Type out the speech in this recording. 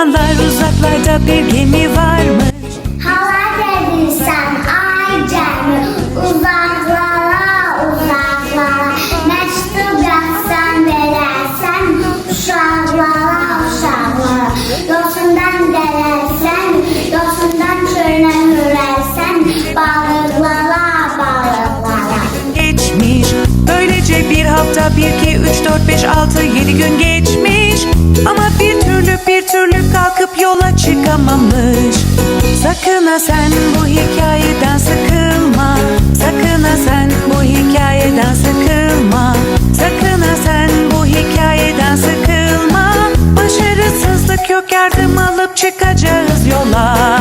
hafta bir gemi varmış. Hava dediysen ay cəmi uzaqlara, uzaqlara Məktub yazsan verərsən uşaqlara, uşaqlara Yosundan gələrsən, yosundan çölünə hürərsən Balıqlara, balıqlara geçmiş Böylece bir hafta bir iki üç dört beş altı yedi gün geçmiş Kalkıp yola çıkamamış. Sakın ha sen bu hikayeden sıkılma. Sakın ha sen bu hikayeden sıkılma. Sakın ha sen bu hikayeden sıkılma. Başarısızlık yok yardım alıp çıkacağız yola.